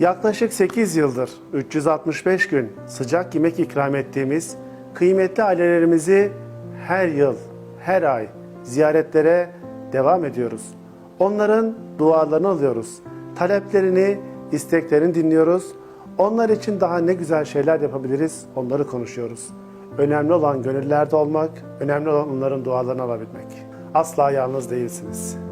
Yaklaşık 8 yıldır 365 gün sıcak yemek ikram ettiğimiz kıymetli ailelerimizi her yıl, her ay ziyaretlere devam ediyoruz. Onların dualarını alıyoruz. Taleplerini, isteklerini dinliyoruz. Onlar için daha ne güzel şeyler yapabiliriz onları konuşuyoruz. Önemli olan gönüllerde olmak, önemli olan onların dualarını alabilmek. Asla yalnız değilsiniz.